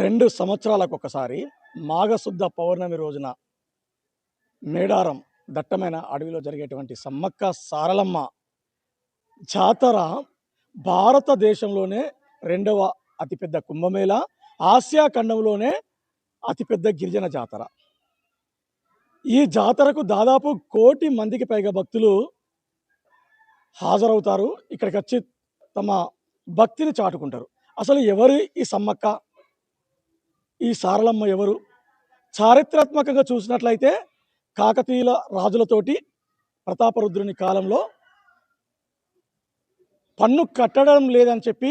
రెండు సంవత్సరాలకు ఒకసారి మాఘశుద్ధ పౌర్ణమి రోజున మేడారం దట్టమైన అడవిలో జరిగేటువంటి సమ్మక్క సారలమ్మ జాతర భారతదేశంలోనే రెండవ అతిపెద్ద కుంభమేళ ఆసియా ఖండంలోనే అతిపెద్ద గిరిజన జాతర. ఈ జాతరకు దాదాపు కోటి మందికి పైగా భక్తులు హాజరవుతారు. ఇక్కడికి వచ్చి తమ భక్తిని చాటుకుంటారు. అసలు ఎవరు ఈ సమ్మక్క ఈ సారలమ్మ ఎవరు? చారిత్రాత్మకంగా చూసినట్లయితే కాకతీయుల రాజులతోటి ప్రతాపరుద్రుని కాలంలో పన్ను కట్టడం లేదని చెప్పి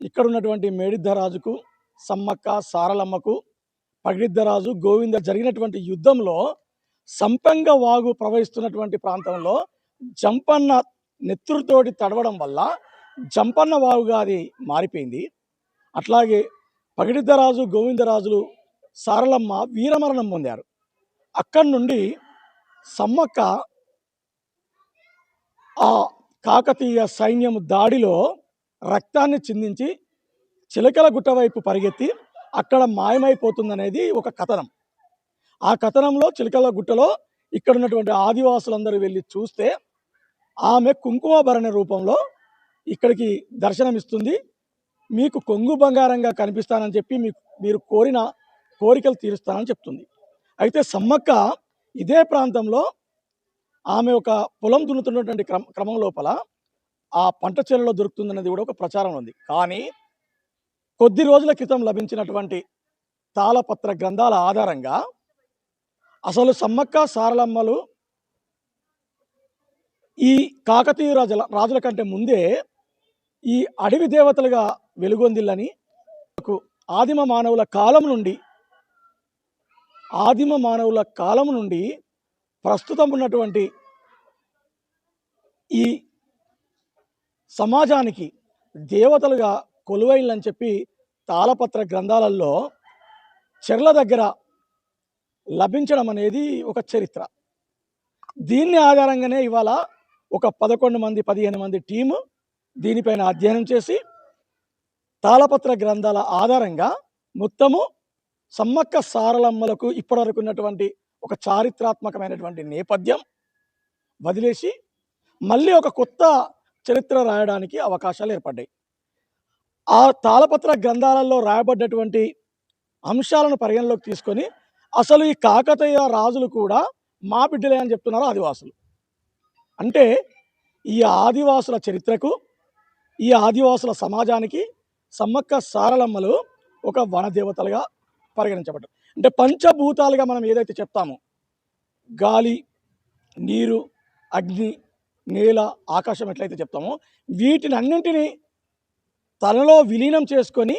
ఇక్కడ ఉన్నటువంటి మేడిద్దరాజుకు సమ్మక్క సారలమ్మకు పగిడిద్దరాజు గోవింద జరిగినటువంటి యుద్ధంలో సంపంగ వాగు ప్రవహిస్తున్నటువంటి ప్రాంతంలో జంపన్న నెత్తురుతోటి తడవడం వల్ల జంపన్న వాగుగా అది మారిపోయింది. అట్లాగే పగిడిద్దరాజు గోవిందరాజులు సారలమ్మ వీరమరణం పొందారు. అక్కడి నుండి సమ్మక్క ఆ కాకతీయ సైన్యం దాడిలో రక్తాన్ని చిందించి చిలకల గుట్ట వైపు పరిగెత్తి అక్కడ మాయమైపోతుందనేది ఒక కథనం. ఆ కథనంలో చిలకల గుట్టలో ఇక్కడ ఉన్నటువంటి ఆదివాసులందరూ వెళ్ళి చూస్తే ఆమె కుంకుమాభరణ రూపంలో ఇక్కడికి దర్శనమిస్తుంది. మీకు కొంగు బంగారంగా కనిపిస్తానని చెప్పి మీకు మీరు కోరిన కోరికలు తీరుస్తానని చెప్తుంది. అయితే సమ్మక్క ఇదే ప్రాంతంలో ఆమె ఒక పొలం దున్నుతున్నటువంటి క్రమ క్రమం లోపల ఆ పంట చేలలో దొరుకుతుందనేది కూడా ఒక ప్రచారం ఉంది. కానీ కొద్ది రోజుల క్రితం లభించినటువంటి తాళపత్ర గ్రంథాల ఆధారంగా అసలు సమ్మక్క సారలమ్మలు ఈ కాకతీయ రాజుల రాజుల కంటే ముందే ఈ అడవి దేవతలుగా వెలుగొందిల్లని ఆదిమ మానవుల కాలం నుండి ఆదిమ మానవుల కాలం నుండి ప్రస్తుతం ఉన్నటువంటి ఈ సమాజానికి దేవతలుగా కొలువైళ్ళని చెప్పి తాళపత్ర గ్రంథాలలో చెర్ల దగ్గర లభించడం అనేది ఒక చరిత్ర. దీన్ని ఆధారంగానే ఇవాళ ఒక పదకొండు మంది పదిహేను మంది టీము దీనిపైన అధ్యయనం చేసి తాళపత్ర గ్రంథాల ఆధారంగా మొత్తము సమ్మక్క సారలమ్మలకు ఇప్పటివరకు ఉన్నటువంటి ఒక చారిత్రాత్మకమైనటువంటి నేపథ్యం వదిలేసి మళ్ళీ ఒక కొత్త చరిత్ర రాయడానికి అవకాశాలు ఏర్పడ్డాయి. ఆ తాళపత్ర గ్రంథాలలో రాయబడ్డటువంటి అంశాలను పరిగణలోకి తీసుకొని అసలు ఈ కాకతీయ రాజులు కూడా మా బిడ్డలే అని చెప్తున్నారు ఆదివాసులు. అంటే ఈ ఆదివాసుల చరిత్రకు ఈ ఆదివాసుల సమాజానికి సమ్మక్క సారలమ్మలు ఒక వనదేవతలుగా పరిగణించబడ్డారు. అంటే పంచభూతాలుగా మనం ఏదైతే చెప్తామో గాలి నీరు అగ్ని నేల ఆకాశం ఎట్లయితే చెప్తామో వీటిని అన్నింటినీ తనలో విలీనం చేసుకొని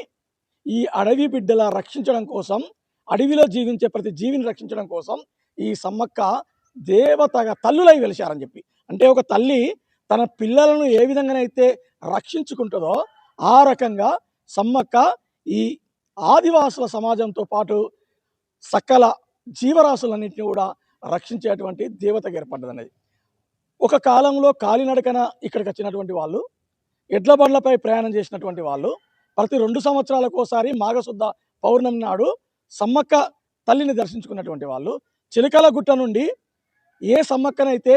ఈ అడవి బిడ్డల రక్షించడం కోసం అడవిలో జీవించే ప్రతి జీవిని రక్షించడం కోసం ఈ సమ్మక్క దేవతగా తల్లులై వెలిశారని చెప్పి. అంటే ఒక తల్లి తన పిల్లలను ఏ విధంగానైతే రక్షించుకుంటుందో ఆ రకంగా సమ్మక్క ఈ ఆదివాసుల సమాజంతో పాటు సకల జీవరాశులన్నింటినీ కూడా రక్షించేటువంటి దేవతగా ఏర్పడ్డదనేది ఒక కాలంలో కాలినడకన ఇక్కడికి వచ్చినటువంటి వాళ్ళు ఎడ్ల బండ్లపై ప్రయాణం చేసినటువంటి వాళ్ళు ప్రతి రెండు సంవత్సరాలకు ఒకసారి మాఘశుద్ధ పౌర్ణమి నాడు సమ్మక్క తల్లిని దర్శించుకున్నటువంటి వాళ్ళు చిలకల గుట్ట నుండి ఏ సమ్మక్కనైతే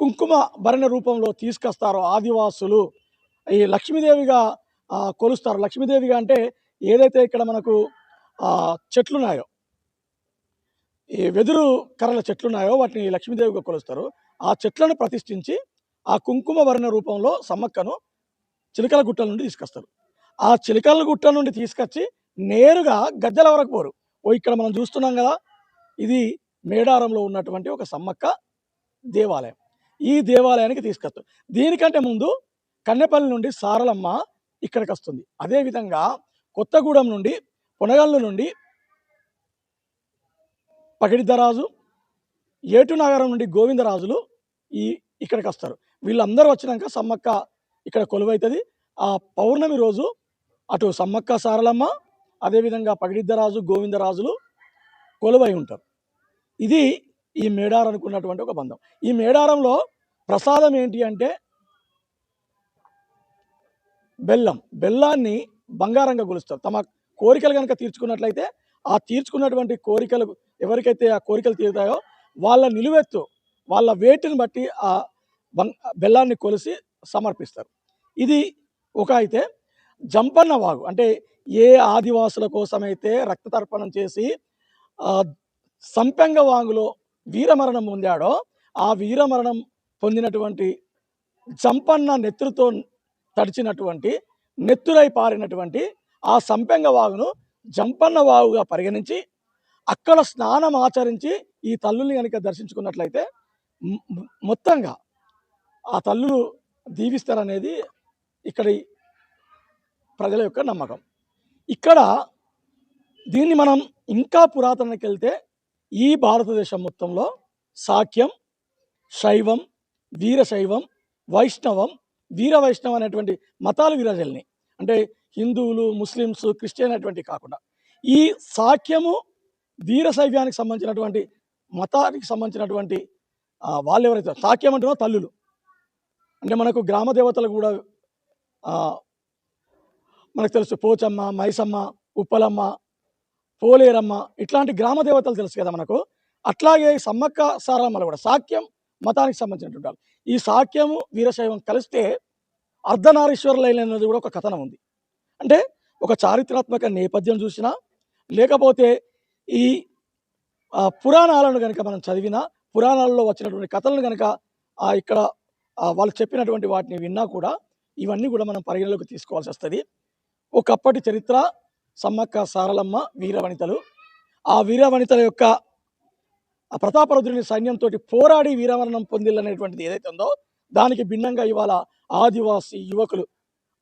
కుంకుమ భరణ రూపంలో తీసుకొస్తారు ఆదివాసులు. ఈ లక్ష్మీదేవిగా కొలుస్తారు. లక్ష్మీదేవిగా అంటే ఏదైతే ఇక్కడ మనకు చెట్లున్నాయో ఈ వెదురు కర్రల చెట్లున్నాయో వాటిని లక్ష్మీదేవిగా కొలుస్తారు. ఆ చెట్లను ప్రతిష్ఠించి ఆ కుంకుమ వర్ణ రూపంలో సమ్మక్కను చిలకల గుట్టల నుండి తీసుకొస్తారు. ఆ చిలకల గుట్ట నుండి తీసుకొచ్చి నేరుగా గద్దెల వరకు పోరు. ఓ ఇక్కడ మనం చూస్తున్నాం కదా ఇది మేడారంలో ఉన్నటువంటి ఒక సమ్మక్క దేవాలయం. ఈ దేవాలయానికి తీసుకొస్తాం. దీనికంటే ముందు కన్నెపల్లి నుండి సారలమ్మ ఇక్కడికి వస్తుంది అదేవిధంగా కొత్తగూడెం నుండి పునగల్లు నుండి పగిడిద్దరాజు ఏటునగరం నుండి గోవిందరాజులు ఈ ఇక్కడికి వస్తారు వీళ్ళందరూ వచ్చినాక సమ్మక్క ఇక్కడ కొలువైతుంది. ఆ పౌర్ణమి రోజు అటు సమ్మక్క సారలమ్మ అదేవిధంగా పగిడిద్దరాజు గోవిందరాజులు కొలువై ఉంటారు. ఇది ఈ మేడారం అనుకున్నటువంటి ఒక బంధం. ఈ మేడారంలో ప్రసాదం ఏంటి అంటే బెల్లం. బెల్లాన్ని బంగారంగా కొలుస్తారు తమ కోరికలు కనుక తీర్చుకున్నట్లయితే ఆ తీర్చుకున్నటువంటి కోరికలు ఎవరికైతే ఆ కోరికలు తీరుతాయో వాళ్ళ నిలువెత్తు వాళ్ళ వేటిని బట్టి ఆ బంగ్ బెల్లాన్ని కొలిసి సమర్పిస్తారు. ఇది ఒక అయితే జంపన్న వాగు. అంటే ఏ ఆదివాసుల కోసమైతే రక్త తర్పణం చేసి సంపెంగ వాగులో వీరమరణం పొందాడో ఆ వీరమరణం పొందినటువంటి జంపన్న నెత్తురుతో తడిచినటువంటి నెత్తురై పారినటువంటి ఆ సంపెంగ వాగును జంపన్న వాగుగా పరిగణించి అక్కడ స్నానం ఆచరించి ఈ తల్లుల్ని కనుక దర్శించుకున్నట్లయితే మొత్తంగా ఆ తల్లులు దీవిస్తారనేది ఇక్కడి ప్రజల యొక్క నమ్మకం. ఇక్కడ దీన్ని మనం ఇంకా పురాతనకి వెళ్తే ఈ భారతదేశం మొత్తంలో సాఖ్యం శైవం వీరశైవం వైష్ణవం వీర వైష్ణవం అనేటువంటి మతాలు విరాజల్ని. అంటే హిందువులు ముస్లిమ్స్ క్రిస్టియన్ అనేటువంటి కాకుండా. ఈ సాఖ్యము వీరశైవ్యానికి సంబంధించినటువంటి మతానికి సంబంధించినటువంటి వాళ్ళు ఎవరైతే సాఖ్యం అంటున్నారో తల్లులు. అంటే మనకు గ్రామ దేవతలు కూడా మనకు తెలుసు పోచమ్మ మైసమ్మ ఉప్పలమ్మ పోలేరమ్మ. ఇట్లాంటి గ్రామ దేవతలు తెలుసు కదా మనకు? అట్లాగే సమ్మక్క సారమ్మలు కూడా సాక్యం మతానికి సంబంధించినటువంటి వాళ్ళు. ఈ సాక్యము వీరశైవం కలిస్తే అర్ధనారీశ్వరులైనది కూడా ఒక కథనం ఉంది. అంటే ఒక చారిత్రాత్మక నేపథ్యం చూసినా లేకపోతే ఈ పురాణాలను కనుక మనం చదివినా పురాణాల్లో వచ్చినటువంటి కథలను కనుక ఇక్కడ వాళ్ళు చెప్పినటువంటి వాటిని విన్నా కూడా ఇవన్నీ కూడా మనం పరిగణలోకి తీసుకోవాల్సి వస్తుంది. ఒకప్పటి చరిత్ర సమ్మక్క సారలమ్మ వీరవనితలు. ఆ వీరవనితల యొక్క ఆ ప్రతాపరుద్రుని సైన్యంతో పోరాడి వీరమరణం పొందిల్లనేటువంటిది ఏదైతే ఉందో దానికి భిన్నంగా ఇవాళ ఆదివాసి యువకులు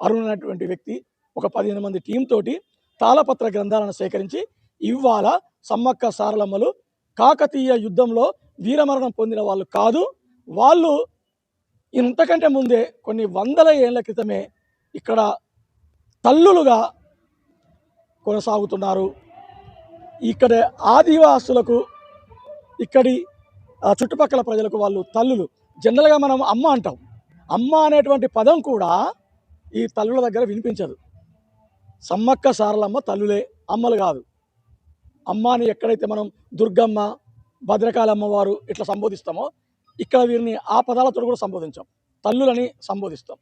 అరుణ్ అనేటువంటి వ్యక్తి ఒక పదిహేను మంది టీం తోటి తాళపత్ర గ్రంథాలను సేకరించి ఇవాళ సమ్మక్క సారలమ్మలు కాకతీయ యుద్ధంలో వీరమరణం పొందిన వాళ్ళు కాదు. వాళ్ళు ఇంతకంటే ముందే కొన్ని వందల ఏళ్ళ క్రితమే ఇక్కడ తల్లులుగా కొనసాగుతున్నారు. ఇక్కడ ఆదివాసులకు ఇక్కడి చుట్టుపక్కల ప్రజలకు వాళ్ళు తల్లులు. జనరల్గా మనం అమ్మ అంటాం. అమ్మ అనేటువంటి పదం కూడా ఈ తల్లుల దగ్గర వినిపించదు. సమ్మక్క సారలమ్మ తల్లులే అమ్మలు కాదు. అమ్మ అని ఎక్కడైతే మనం దుర్గమ్మ భద్రకాళమ్మ వారు ఇట్లా సంబోధిస్తామో ఇక్కడ వీరిని ఆ పదాలతో కూడా సంబోధించాం. తల్లులని సంబోధిస్తాం.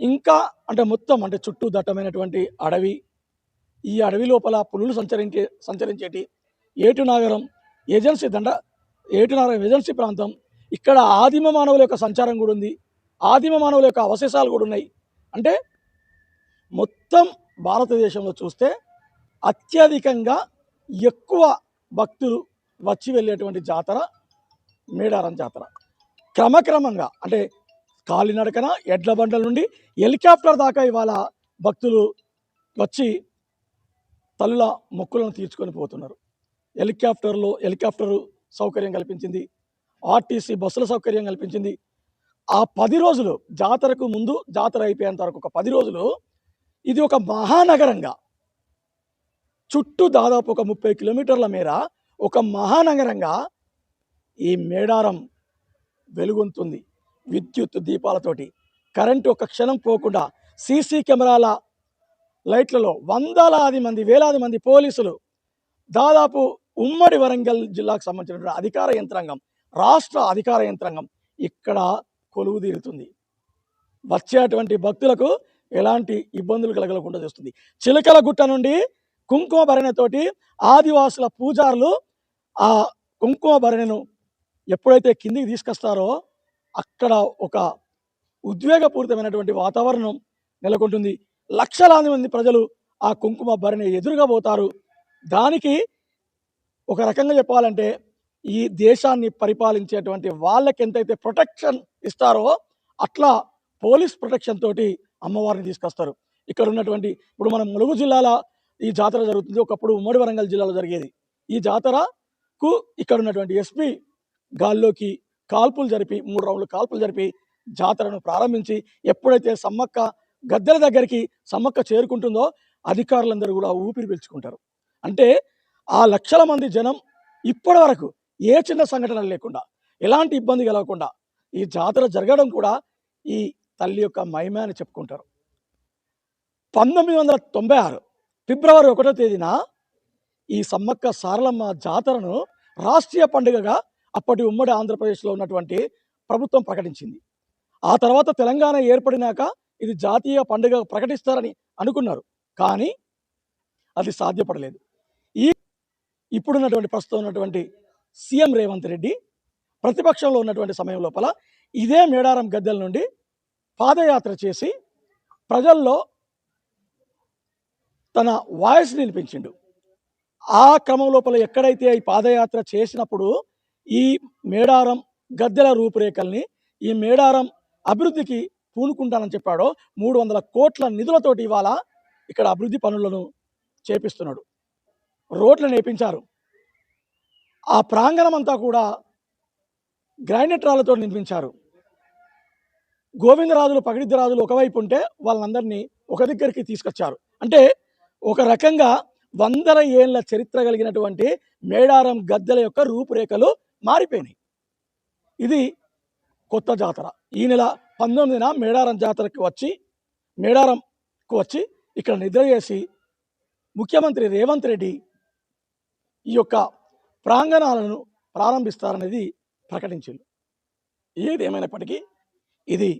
ఇంకా అంటే మొత్తం అంటే చుట్టూ దట్టమైనటువంటి అడవి ఈ అడవి లోపల పులులు సంచరించే సంచరించేటి. ఏటు నాగరం ఏజెన్సీ దండ ఏటునాగరం ఏజెన్సీ ప్రాంతం. ఇక్కడ ఆదిమ మానవుల యొక్క సంచారం కూడా ఉంది. ఆదిమ మానవుల యొక్క అవశేషాలు కూడా ఉన్నాయి. అంటే మొత్తం భారతదేశంలో చూస్తే అత్యధికంగా ఎక్కువ భక్తులు వచ్చి వెళ్ళేటువంటి జాతర మేడారం జాతర. క్రమక్రమంగా అంటే కాలినడకన ఎడ్ల బండల నుండి హెలికాప్టర్ దాకా ఇవాళ భక్తులు వచ్చి తల్లుల మొక్కులను తీర్చుకొని పోతున్నారు. హెలికాప్టర్లో హెలికాప్టర్ సౌకర్యం కల్పించింది. ఆర్టీసీ బస్సుల సౌకర్యం కల్పించింది. ఆ పది రోజులు జాతరకు ముందు జాతర అయిపోయేంత వరకు ఒక పది రోజులు ఇది ఒక మహానగరంగా. చుట్టూ దాదాపు ఒక ముప్పై కిలోమీటర్ల మేర ఒక మహానగరంగా ఈ మేడారం వెలుగొంతుంది విద్యుత్ దీపాలతోటి. కరెంటు ఒక క్షణం పోకుండా సీసీ కెమెరాల లైట్లలో వందలాది మంది వేలాది మంది పోలీసులు దాదాపు ఉమ్మడి వరంగల్ జిల్లాకు సంబంధించిన అధికార యంత్రాంగం రాష్ట్ర అధికార యంత్రాంగం ఇక్కడ కొలువు తీరుతుంది. వచ్చేటువంటి భక్తులకు ఎలాంటి ఇబ్బందులు కలగలకుండా చేస్తుంది. చిలకల గుట్ట నుండి కుంకుమ భరణతోటి ఆదివాసుల పూజారులు ఆ కుంకుమ భరణను ఎప్పుడైతే కిందికి తీసుకొస్తారో అక్కడ ఒక ఉద్వేగపూరితమైనటువంటి వాతావరణం నెలకొంటుంది. లక్షలాది మంది ప్రజలు ఆ కుంకుమ బరిని ఎదురుగా పోతారు. దానికి ఒక రకంగా చెప్పాలంటే ఈ దేశాన్ని పరిపాలించేటువంటి వాళ్ళకి ఎంతైతే ప్రొటెక్షన్ ఇస్తారో అట్లా పోలీస్ ప్రొటెక్షన్ తోటి అమ్మవారిని తీసుకొస్తారు. ఇక్కడ ఉన్నటువంటి ఇప్పుడు మనం ములుగు జిల్లాల ఈ జాతర జరుగుతుంది. ఒకప్పుడు ఉమ్మడి వరంగల్ జిల్లాలో జరిగేది. ఈ జాతరకు ఇక్కడ ఉన్నటువంటి ఎస్పీ గాల్లోకి కాల్పులు జరిపి మూడు రౌండ్లు కాల్పులు జరిపి జాతరను ప్రారంభించి ఎప్పుడైతే సమ్మక్క గద్దెల దగ్గరికి సమ్మక్క చేరుకుంటుందో అధికారులందరూ కూడా ఊపిరి పీల్చుకుంటారు. అంటే ఆ లక్షల మంది జనం ఇప్పటి వరకు ఏ చిన్న సంఘటనలు లేకుండా ఎలాంటి ఇబ్బంది కలగకుండా ఈ జాతర జరగడం కూడా ఈ తల్లి యొక్క మహిమ అని చెప్పుకుంటారు. పంతొమ్మిది వందల తొంభై ఆరు ఫిబ్రవరి ఒకటో తేదీన ఈ సమ్మక్క సారలమ్మ జాతరను రాష్ట్రీయ పండుగగా అప్పటి ఉమ్మడి ఆంధ్రప్రదేశ్లో ఉన్నటువంటి ప్రభుత్వం ప్రకటించింది. ఆ తర్వాత తెలంగాణ ఏర్పడినాక ఇది జాతీయ పండుగ ప్రకటిస్తారని అనుకున్నారు. కానీ అది సాధ్యపడలేదు. ఈ ఇప్పుడున్నటువంటి ప్రస్తుతం ఉన్నటువంటి సీఎం రేవంత్ రెడ్డి ప్రతిపక్షంలో ఉన్నటువంటి సమయం లోపల ఇదే మేడారం గద్దెల నుండి పాదయాత్ర చేసి ప్రజల్లో తన వాయిస్ నిలిపించిండు ఆ క్రమం లోపల ఎక్కడైతే ఈ పాదయాత్ర చేసినప్పుడు ఈ మేడారం గద్దెల రూపురేఖల్ని ఈ మేడారం అభివృద్ధికి పూనుకుంటానని చెప్పాడో మూడు వందల కోట్ల నిధులతోటి ఇవాళ ఇక్కడ అభివృద్ధి పనులను చేపిస్తున్నాడు. రోడ్లు నేపించారు ఆ ప్రాంగణం అంతా కూడా గ్రానైట్ రాళ్ళతో నిర్మించారు. గోవిందరాజులు పగిడిద్దరాజులు ఒకవైపు ఉంటే వాళ్ళందరినీ ఒక దగ్గరికి తీసుకొచ్చారు. అంటే ఒక రకంగా వందల ఏళ్ళ చరిత్ర కలిగినటువంటి మేడారం గద్దెల యొక్క రూపురేఖలు మారిపోయినాయి. ఇది కొత్త జాతర. ఈ నెల పంతొమ్మిదిన మేడారం జాతరకు వచ్చి మేడారంకు వచ్చి ఇక్కడ నిద్ర చేసి ముఖ్యమంత్రి రేవంత్ రెడ్డి ఈ యొక్క ప్రాంగణాలను ప్రారంభిస్తారనేది ప్రకటించింది ఏదేమైనప్పటికీ ఇది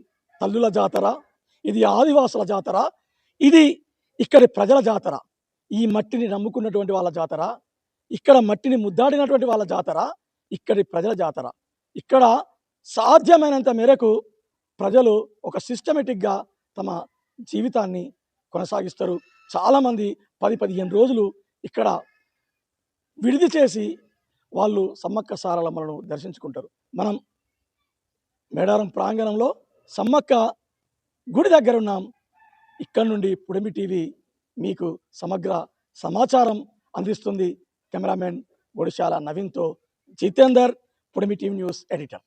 తల్లుల జాతర ఇది ఆదివాసుల జాతర ఇది ఇక్కడి ప్రజల జాతర. ఈ మట్టిని నమ్ముకున్నటువంటి వాళ్ళ జాతర ఇక్కడ మట్టిని ముద్దాడినటువంటి వాళ్ళ జాతర ఇక్కడి ప్రజల జాతర. ఇక్కడ సాధ్యమైనంత మేరకు ప్రజలు ఒక సిస్టమేటిక్గా తమ జీవితాన్ని కొనసాగిస్తారు. చాలామంది పది పదిహేను రోజులు ఇక్కడ విడిది చేసి వాళ్ళు సమ్మక్క సారలమ్మలను దర్శించుకుంటారు. మనం మేడారం ప్రాంగణంలో సమ్మక్క గుడి దగ్గర ఉన్నాం. ఇక్కడ నుండి పుడిమి టీవీ మీకు సమగ్ర సమాచారం అందిస్తుంది. కెమెరామెన్ ఒడిశాల నవీన్తో Jitender Pudimi TV news editor.